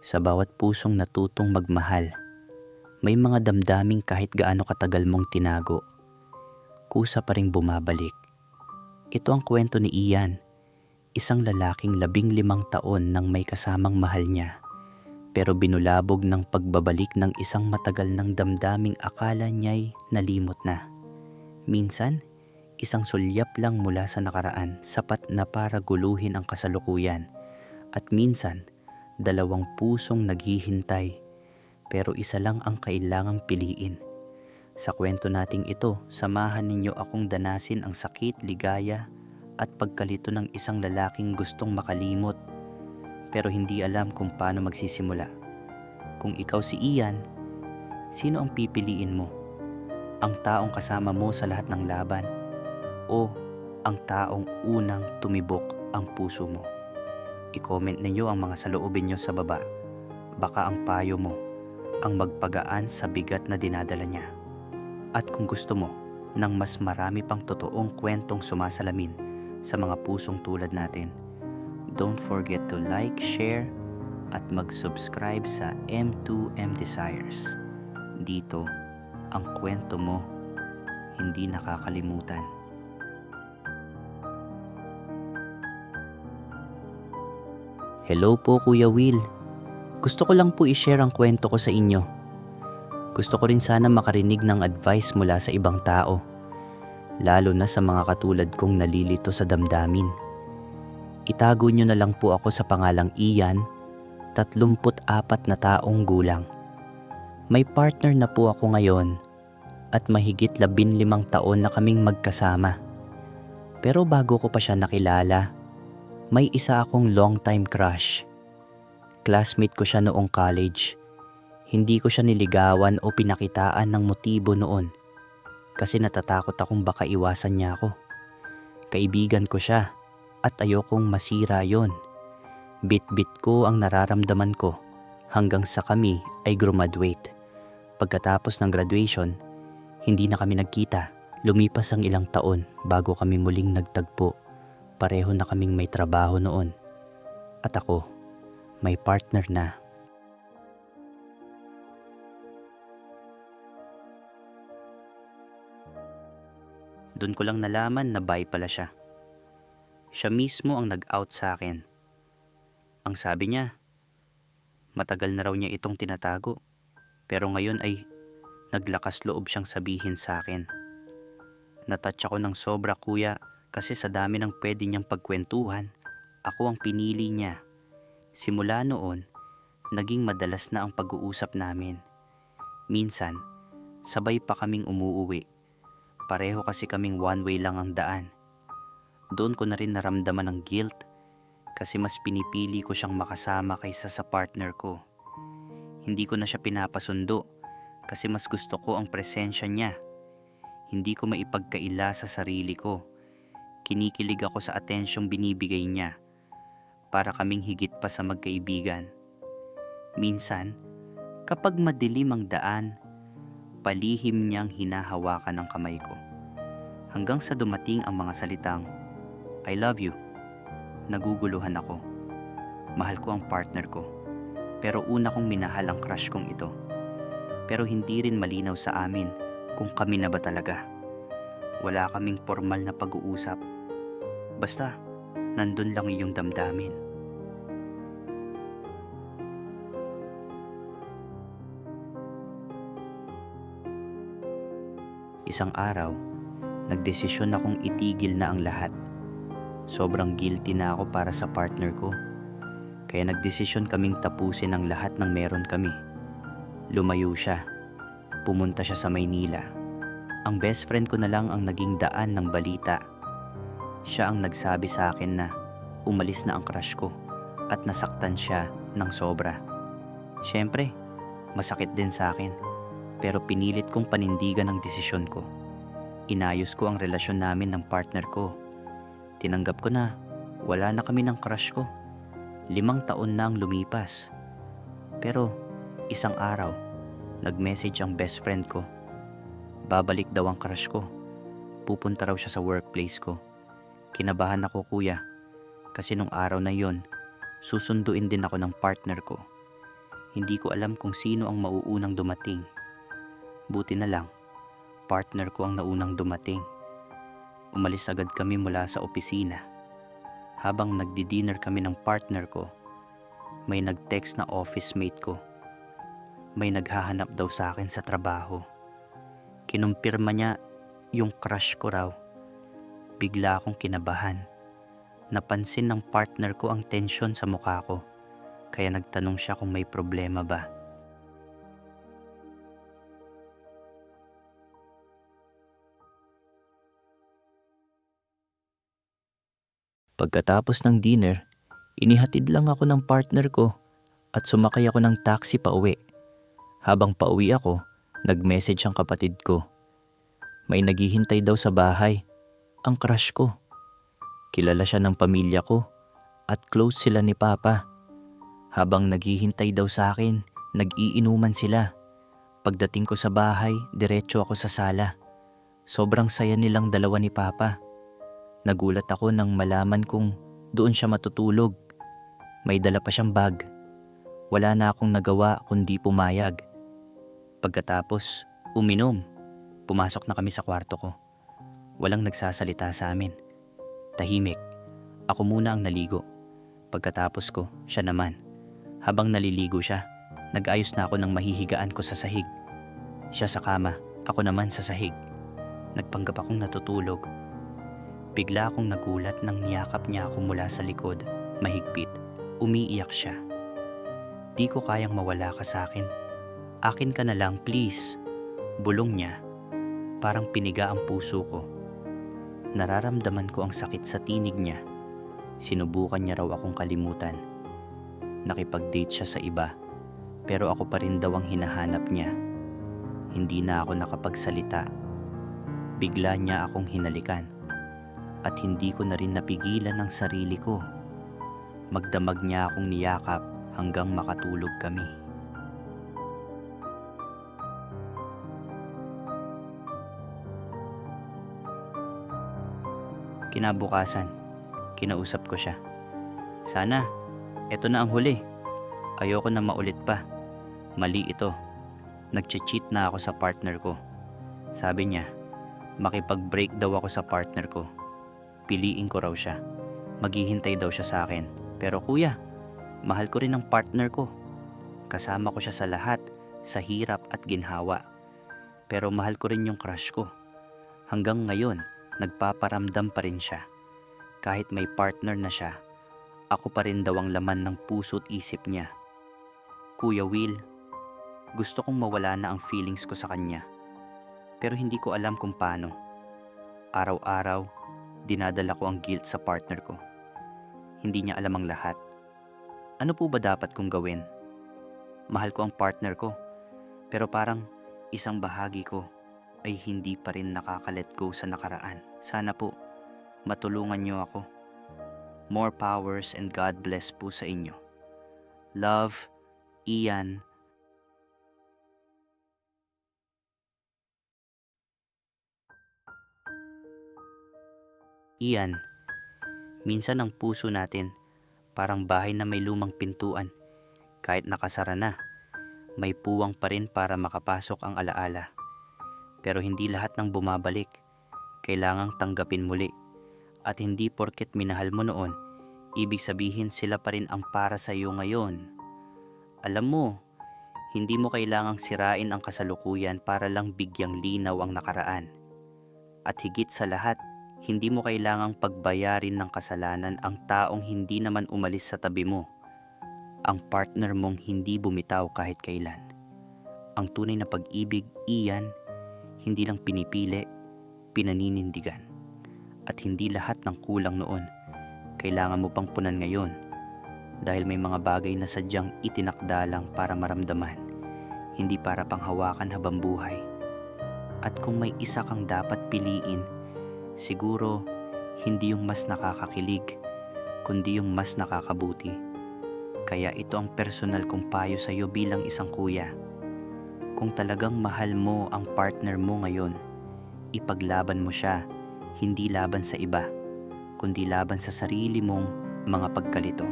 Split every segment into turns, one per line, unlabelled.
Sa bawat pusong natutong magmahal, may mga damdaming kahit gaano katagal mong tinago. Kusa pa rin bumabalik. Ito ang kwento ni Ian, isang lalaking labing limang taon nang may kasamang mahal niya. Pero binulabog ng pagbabalik ng isang matagal ng damdaming akala niya'y nalimot na. Minsan, isang sulyap lang mula sa nakaraan sapat na para guluhin ang kasalukuyan. At minsan, dalawang pusong naghihintay pero isa lang ang kailangang piliin. Sa kwento nating ito, samahan ninyo akong danasin ang sakit, ligaya at pagkalito ng isang lalaking gustong makalimot pero hindi alam kung paano magsisimula. Kung ikaw si Ian, sino ang pipiliin mo? Ang taong kasama mo sa lahat ng laban o ang taong unang tumibok ang puso mo? I-comment ninyo ang mga saloobin nyo sa baba. Baka ang payo mo ang magpagaan sa bigat na dinadala niya. At kung gusto mo ng mas marami pang totoong kwentong sumasalamin sa mga pusong tulad natin, don't forget to like, share, at mag-subscribe sa M2M Desires. Dito, ang kwento mo hindi nakakalimutan. Hello po Kuya Will. Gusto ko lang po i-share ang kwento ko sa inyo. Gusto ko rin sana makarinig ng advice mula sa ibang tao. Lalo na sa mga katulad kong nalilito sa damdamin. Itago nyo na lang po ako sa pangalang Ian, 34 na taong gulang. May partner na po ako ngayon at mahigit 15 taon na kaming magkasama. Pero bago ko pa siya nakilala, may isa akong long time crush. Classmate ko siya noong college. Hindi ko siya niligawan o pinakitaan ng motibo noon kasi natatakot akong baka iwasan niya ako. Kaibigan ko siya at ayokong masira yon. Bit-bit ko ang nararamdaman ko hanggang sa kami ay graduate. Pagkatapos ng graduation, hindi na kami nagkita. Lumipas ang ilang taon bago kami muling nagtagpo. Pareho na kaming may trabaho noon. At ako, may partner na. Doon ko lang nalaman na bi pala siya. Siya mismo ang nag-out sa akin. Ang sabi niya, matagal na raw niya itong tinatago. Pero ngayon ay naglakas loob siyang sabihin sa akin. Natouch ako ng sobra kuya kasi sa dami ng pwede niyang pagkwentuhan, ako ang pinili niya. Simula noon, naging madalas na ang pag-uusap namin. Minsan, sabay pa kaming umuuwi. Pareho kasi kaming one way lang ang daan. Doon ko na rin naramdaman ng guilt kasi mas pinipili ko siyang makasama kaysa sa partner ko. Hindi ko na siya pinapasundo kasi mas gusto ko ang presensya niya. Hindi ko maipagkaila sa sarili ko. Kinikilig ako sa atensyong binibigay niya para kaming higit pa sa magkaibigan. Minsan, kapag madilim ang daan, palihim niyang hinahawakan ang kamay ko. Hanggang sa dumating ang mga salitang, I love you. Naguguluhan ako. Mahal ko ang partner ko. Pero una kong minahal ang crush kong ito. Pero hindi rin malinaw sa amin kung kami na ba talaga. Wala kaming formal na pag-uusap. Basta, nandun lang iyong damdamin. Isang araw, nagdesisyon akong itigil na ang lahat. Sobrang guilty na ako para sa partner ko. Kaya nagdesisyon kaming tapusin ang lahat ng meron kami. Lumayo siya. Pumunta siya sa Maynila. Ang best friend ko na lang ang naging daan ng balita. Siya ang nagsabi sa akin na umalis na ang crush ko at nasaktan siya ng sobra. Siyempre, masakit din sa akin pero pinilit kong panindigan ang desisyon ko. Inayos ko ang relasyon namin ng partner ko. Tinanggap ko na wala na kami ng crush ko. Limang taon na ang lumipas. Pero isang araw, nag-message ang best friend ko. Babalik daw ang crush ko. Pupunta raw siya sa workplace ko. Kinabahan ako kuya kasi nung araw na yon, susunduin din ako ng partner ko. Hindi ko alam kung sino ang mauunang dumating. Buti na lang, partner ko ang naunang dumating. Umalis agad kami mula sa opisina. Habang nagdi-dinner kami ng partner ko, may nag-text na office mate ko. May naghahanap daw sa akin sa trabaho. Kinumpirma niya yung crush ko raw. Bigla akong kinabahan. Napansin ng partner ko ang tensyon sa mukha ko. Kaya nagtanong siya kung may problema ba. Pagkatapos ng dinner, inihatid lang ako ng partner ko at sumakay ako ng taxi pa uwi. Habang pauwi ako, nag-message ang kapatid ko. May naghihintay daw sa bahay, ang crush ko. Kilala siya ng pamilya ko at close sila ni Papa. Habang naghihintay daw sa akin, nag-iinuman sila. Pagdating ko sa bahay, diretso ako sa sala. Sobrang saya nilang dalawa ni Papa. Nagulat ako nang malaman kong doon siya matutulog. May dala pa siyang bag. Wala na akong nagawa kundi pumayag. Pagkatapos, uminom. Pumasok na kami sa kwarto ko. Walang nagsasalita sa amin. Tahimik. Ako muna ang naligo. Pagkatapos ko, siya naman. Habang naliligo siya, nag-ayos na ako ng mahihigaan ko sa sahig. Siya sa kama, ako naman sa sahig. Nagpanggap akong natutulog. Bigla akong nagulat nang niyakap niya ako mula sa likod, mahigpit. Umiiyak siya. Di ko kayang mawala ka sa akin. Akin ka na lang, please. Bulong niya. Parang piniga ang puso ko. Nararamdaman ko ang sakit sa tinig niya. Sinubukan niya raw akong kalimutan. Nakipag-date siya sa iba, pero ako pa rin daw ang hinahanap niya. Hindi na ako nakapagsalita. Bigla niya akong hinalikan at hindi ko na rin napigilan ang sarili ko. Magdamag niya akong niyakap hanggang makatulog kami. Kinabukasan, kinausap ko siya. Sana, eto na ang huli. Ayoko na maulit pa. Mali ito. Nag-cheat na ako sa partner ko. Sabi niya, makipag-break daw ako sa partner ko piliin ko raw siya. Maghihintay daw siya sa akin. Pero kuya, mahal ko rin ang partner ko. Kasama ko siya sa lahat, sa hirap at ginhawa. Pero mahal ko rin yung crush ko. Hanggang ngayon, nagpaparamdam pa rin siya. Kahit may partner na siya, ako pa rin daw ang laman ng puso't isip niya. Kuya Will, gusto kong mawala na ang feelings ko sa kanya. Pero hindi ko alam kung paano. Araw-araw, dinadala ko ang guilt sa partner ko. Hindi niya alam ang lahat. Ano po ba dapat kong gawin? Mahal ko ang partner ko, pero parang isang bahagi ko ay hindi pa rin nakakalet go sa nakaraan. Sana po, matulungan niyo ako. More powers and God bless po sa inyo. Love, Ian, Iyan, minsan ang puso natin parang bahay na may lumang pintuan. Kahit nakasara na, may puwang pa rin para makapasok ang alaala. Pero hindi lahat ng bumabalik. Kailangang tanggapin muli. At hindi porket minahal mo noon, ibig sabihin sila pa rin ang para sa iyo ngayon. Alam mo, hindi mo kailangang sirain ang kasalukuyan para lang bigyang linaw ang nakaraan. At higit sa lahat, hindi mo kailangang pagbayarin ng kasalanan ang taong hindi naman umalis sa tabi mo. Ang partner mong hindi bumitaw kahit kailan. Ang tunay na pag-ibig, iyan, hindi lang pinipili, pinaninindigan. At hindi lahat ng kulang noon, kailangan mo pang punan ngayon dahil may mga bagay na sadyang itinakda lang para maramdaman, hindi para panghawakan habang buhay. At kung may isa kang dapat piliin, Siguro, hindi yung mas nakakakilig, kundi yung mas nakakabuti. Kaya ito ang personal kong payo sa iyo bilang isang kuya. Kung talagang mahal mo ang partner mo ngayon, ipaglaban mo siya, hindi laban sa iba, kundi laban sa sarili mong mga pagkalito.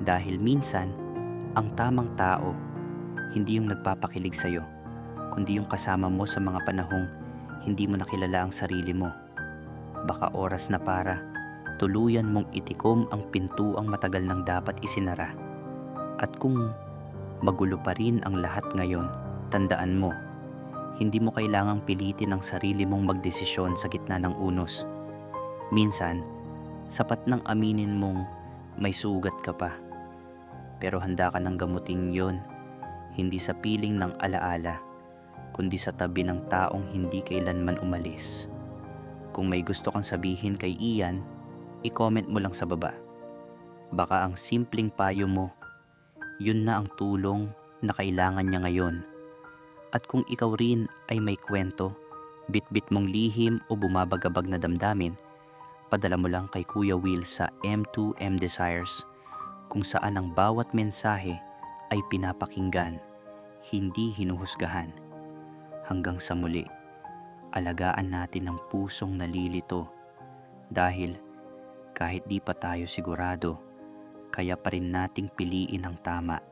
Dahil minsan, Ang tamang tao, hindi yung nagpapakilig sa'yo, kundi yung kasama mo sa mga panahong hindi mo nakilala ang sarili mo. Baka oras na para tuluyan mong itikom ang pintuang matagal nang dapat isinara. At kung magulo pa rin ang lahat ngayon, tandaan mo, hindi mo kailangang pilitin ang sarili mong magdesisyon sa gitna ng unos. Minsan, sapat nang aminin mong may sugat ka pa. Pero handa ka ng gamutin yon, hindi sa piling ng alaala, kundi sa tabi ng taong hindi kailanman umalis. Kung may gusto kang sabihin kay Ian, i-comment mo lang sa baba. Baka ang simpleng payo mo, yun na ang tulong na kailangan niya ngayon. At kung ikaw rin ay may kwento, bit-bit mong lihim o bumabagabag na damdamin, padala mo lang kay Kuya Will sa M2M Desires kung saan ang bawat mensahe ay pinapakinggan, hindi hinuhusgahan. Hanggang sa muli, alagaan natin ang pusong nalilito dahil kahit di pa tayo sigurado, kaya pa rin nating piliin ang tama